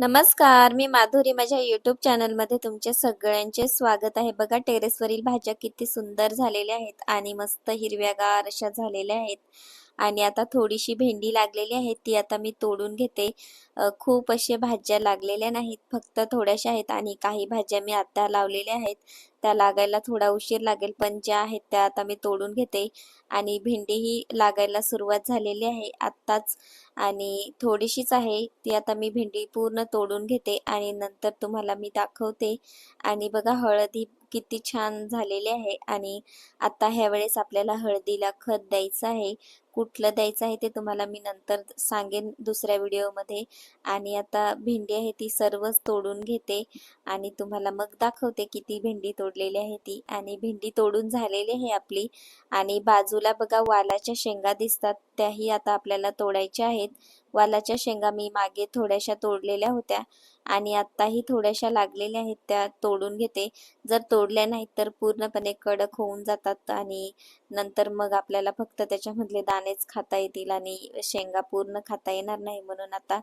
नमस्कार मी माधुरी. माझ्या युट्यूब चॅनलमध्ये तुमचे सगळ्यांचे स्वागत आहे. बघा टेरेसवरील भाज्या किती सुंदर झालेल्या आहेत आणि मस्त हिरव्यागार अशा झालेल्या आहेत. आणि आता थोडीशी भेंडी लागलेली आहे ती आता मी तोडून घेते. खूप असे भाज्या लागलेल्या नाहीत फक्त थोड्याशा आहेत आणि काही भाज्या मी आता लावलेल्या आहेत. त्या लागायला थोडा उशीर लागेल पण ज्या आहेत त्या आता मी तोडून घेते. आणि भेंडीही लागायला सुरुवात झालेली आहे आत्ताच आणि थोडीशीच आहे. ती आता मी भेंडी पूर्ण तोडून घेते आणि नंतर तुम्हाला मी दाखवते. आणि बघा हळदी किती छान झालेली आहे आणि आता ह्यावेळेस आपल्याला हळदीला खत द्यायचं आहे. कुठलं द्यायचं आहे ते तुम्हाला मी नंतर सांगेन दुसऱ्या व्हिडिओमध्ये. आणि आता भेंडी आहे ती सर्वच तोडून घेते आणि तुम्हाला मग दाखवते किती भेंडी तोडलेली आहे ती. आणि भेंडी तोडून झालेली आहे आपली. आणि बाजूला बघा वालाच्या शेंगा दिसतात त्याही आता आपल्याला तोडायच्या आहेत. वालाच्या शेंगा मी मागे थोड्याशा तोडलेल्या होत्या आणि आत्ताही थोड्याशा लागलेल्या आहेत त्या तोडून घेते. जर तोडल्या नाहीत तर पूर्णपणे कडक होऊन जातात आणि नंतर मग आपल्याला फक्त त्याच्यामधले दाणेच खाता येतील आणि शेंगा पूर्ण खाता येणार नाही. म्हणून आता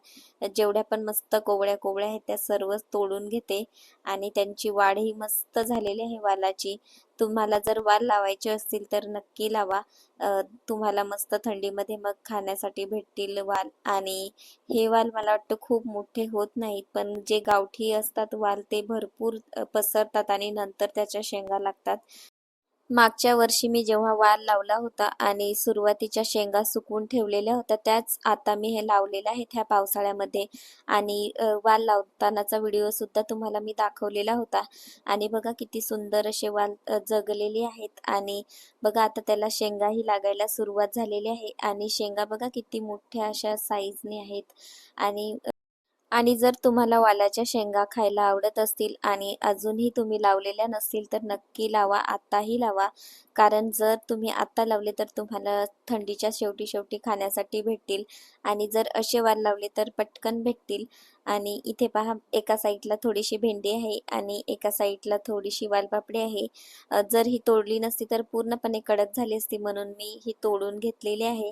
जेवढ्या पण मस्त कोवळ्या कोवळ्या आहेत त्या सर्वच तोडून घेते आणि त्यांची वाढही मस्त झालेली आहे वालाची. तुम्हाला जर वाल लावायचे असतील तर नक्की लावा. तुम्हाला मस्त थंडीमध्ये मग खाण्यासाठी भेटतील वाल. आणि हे वाल मला वाटतं खूप मोठे होत नाहीत पण जे गावठी असतात वाल ते भरपूर पसरतात आणि नंतर त्याच्या शेंगा लागतात. मागच्या वर्षी मी जेव्हा वाल लावला होता आणि सुरुवातीच्या शेंगा सुकवून ठेवलेल्या होत्या त्याच आता मी हे लावलेलं आहेत ह्या पावसाळ्यामध्ये. आणि वाल लावतानाचा व्हिडिओ सुद्धा तुम्हाला मी दाखवलेला होता. आणि बघा किती सुंदर असे वाल जगलेले आहेत. आणि बघा आता त्याला शेंगाही लागायला सुरुवात झालेली आहे. आणि शेंगा बघा किती मोठ्या अशा साईजने आहेत. आणि आणि जर तुम्हाला वालाच्या शेंगा खायला आवडत असतील आणि अजूनही तुम्ही लावलेल्या नसतील तर नक्की लावा आत्ताही लावा. कारण जर तुम्ही आत्ता लावले तर तुम्हाला थंडीच्या शेवटी शेवटी खाण्यासाठी भेटतील. आणि जर असे वाल लावले तर पटकन भेटतील. आणि इथे पहा एका साईडला थोडीशी भेंडी आहे आणि एका साईडला थोडीशी वालपापडी आहे. जर ही तोडली नसती तर पूर्णपणे कडक झाली असती म्हणून मी ही तोडून घेतलेली आहे.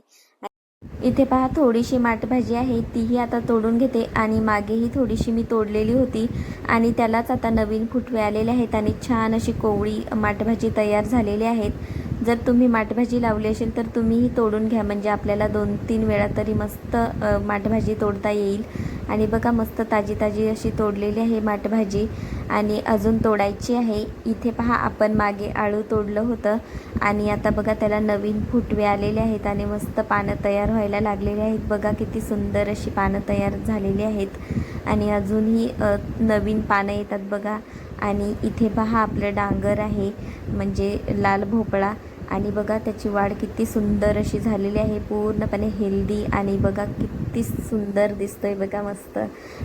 इथे पहा थोडीशी माठभाजी आहे. तीही आता तोडून घेते आणि मागेही थोडीशी मी तोडलेली होती आणि त्यालाच आता नवीन फुटवे आलेले आहेत आणि छान अशी कोवळी माठभाजी तयार झालेली आहेत. जर तुम्ही माठभाजी लावली असेल तर तुम्हीही तोडून घ्या. म्हणजे आपल्याला दोन तीन वेळा तरी मस्त माठभाजी तोडता येईल. आणि बघा मस्त ताजी ताजी अशी तोडलेली आहे माटभाजी आणि अजून तोडायची आहे. इथे पहा आपण मागे आळू तोडलं होतं आणि आता बघा त्याला नवीन फुटवे आलेले आहेत आणि मस्त पानं तयार व्हायला लागलेली आहेत. बघा किती सुंदर अशी पानं तयार झालेली आहेत आणि अजूनही नवीन पानं येतात बघा. आणि इथे पहा आपलं डांगर आहे म्हणजे लाल भोपळा. आणि बघा त्याची वाढ किती सुंदर अशी झालेली आहे. पूर्णपणे हेल्दी आणि बघा किती सुंदर दिसतोय बघा मस्त.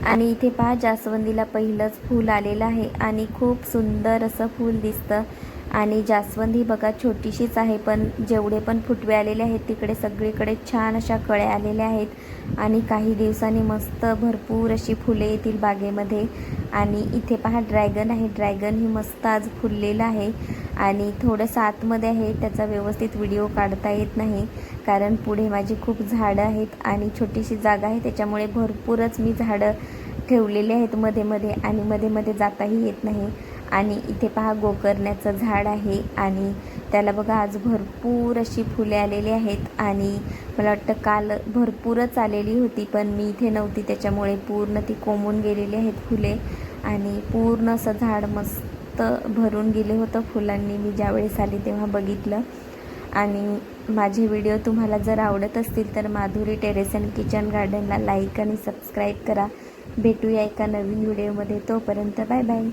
आणि इथे पहा जास्वंदीला पहिलंच फूल आलेलं आहे आणि खूप सुंदर असं फूल दिसतं. आणि जास्वंद ही बघा छोटीशीच आहे पण जेवढे पण फुटवे आलेले आहेत तिकडे सगळीकडे छान अशा कळ्या आलेल्या आहेत. आणि काही दिवसांनी मस्त भरपूर अशी फुले येतील बागेमध्ये. आणि इथे पहा ड्रॅगन आहे. ड्रॅगन ही मस्त आज फुललेलं आहे. आणि थोडंसं आतमध्ये आहे त्याचा व्यवस्थित व्हिडिओ काढता येत नाही. कारण पुढे माझी खूप झाडं आहेत आणि छोटीशी जागा आहे त्याच्यामुळे भरपूरच मी झाडं ठेवलेले आहेत मध्ये मध्ये आणि मध्ये मध्ये जाताही येत नाही. आणि इथे पहा गोकर्ण्याचं झाड आहे आणि त्याला बघा आज भरपूर अशी फुले आलेली आहेत आणि मला वाटतं काल भरपूरच आलेली होती पण मी इथे नव्हती त्याच्यामुळे पूर्ण ती कोंबून गेलेली आहेत फुले आणि पूर्ण असं झाड मस्त मस्त भरून गेले होतं फुलांनी. मी ज्यावेळेस आली तेव्हा बघितलं. आणि माझे व्हिडिओ तुम्हाला जर आवडत असतील तर माधुरी टेरेस अँड किचन गार्डनला लाईक आणि सबस्क्राईब करा. भेटूया एका नवीन व्हिडिओमध्ये. तोपर्यंत बाय बाय.